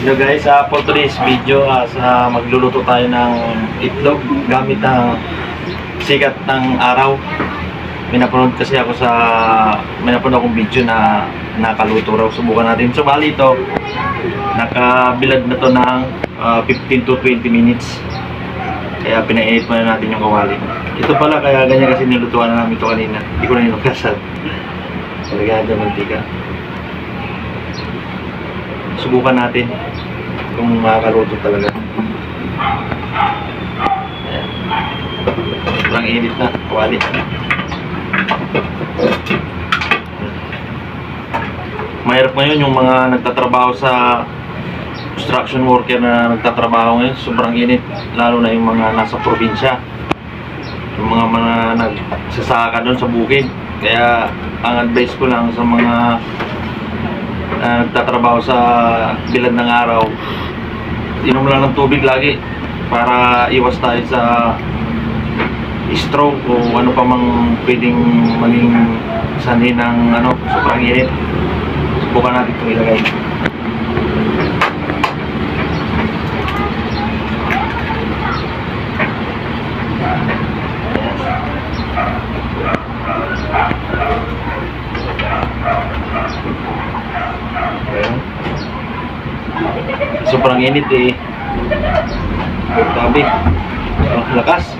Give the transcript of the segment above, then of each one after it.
Hello guys, uh, for today's video, uh, sa magluluto tayo ng itlog gamit ang sikat ng araw. May napanood kasi ako sa, may napanood akong video na nakaluto raw. Subukan natin. So bali ito, nakabilad na to ng uh, 15 to 20 minutes. Kaya pinainit muna natin yung kawali. Ito pala, kaya ganyan kasi nilutuan na namin ito kanina. Hindi ko na natin ng mantika. Subukan natin kung makakaluto talaga. Ayan. Sobrang init na, kawali. Mahirap ngayon yung mga nagtatrabaho sa construction worker na nagtatrabaho ngayon, sobrang init, lalo na yung mga nasa probinsya. Yung mga mga nagsasaka doon sa bukid. Kaya ang advice ko lang sa mga na nagtatrabaho sa bilad ng araw, inom lang ng tubig lagi para iwas tayo sa stroke o ano pa mang pwedeng maging sanhi ng ano, sobrang init. Subukan natin itong ilagay. Sobrang init eh. Tabi. Oh, lakas.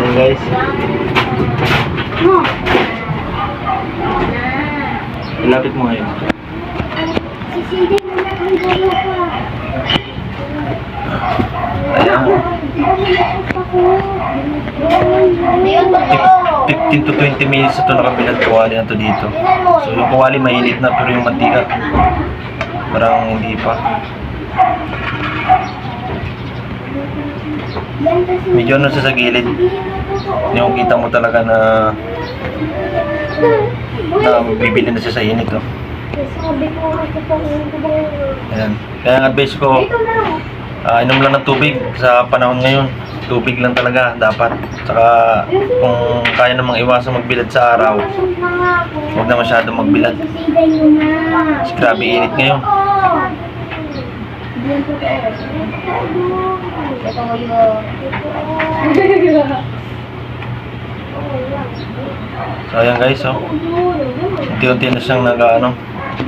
Ayan guys. Ilapit mo ngayon. Sisiday mo na ang gaya ko. Ayan. Ayun ba? 15 to 20 minutes ito nakabilang kawali na to dito. So yung kawali mainit na pero yung mantika parang hindi pa. Medyo ano sa gilid. Yung kita mo talaga na na bibili na siya sa init. Pang Ayan. Kaya ang advice ko. Ah, inom lang ng tubig sa panahon ngayon. Tubig lang talaga dapat. Saka kung kaya namang iwasan magbilad sa araw, huwag na masyado magbilad. Mo grabe init ngayon. Oo. Hindi yan totoo. Ito mo yun. So ayan guys, oh. Unti-unti na siyang nag ano. Ito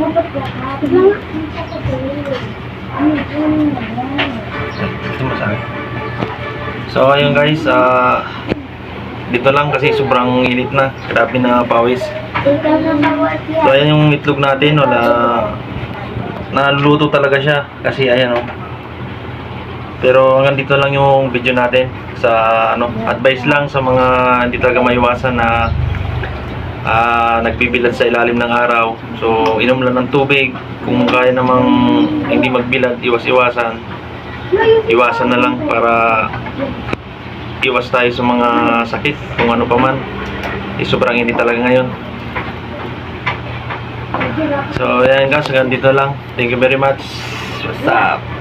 mo sa akin. So ayun guys, ah dito lang kasi sobrang init na. Grabe na pawis. So ayan yung itlog natin, wala naluluto talaga siya kasi ayan oh. Pero hanggang dito lang yung video natin sa ano, advice lang sa mga hindi talaga maiwasan na ah, nagbibilad sa ilalim ng araw. So inom lang ng tubig. Kung kaya namang hindi magbilad, iwas-iwasan. Iwasan na lang para iwas tayo sa mga sakit kung ano pa man. Eh, sobrang hindi talaga ngayon. So, ayan guys, hanggang dito lang. Thank you very much. What's up?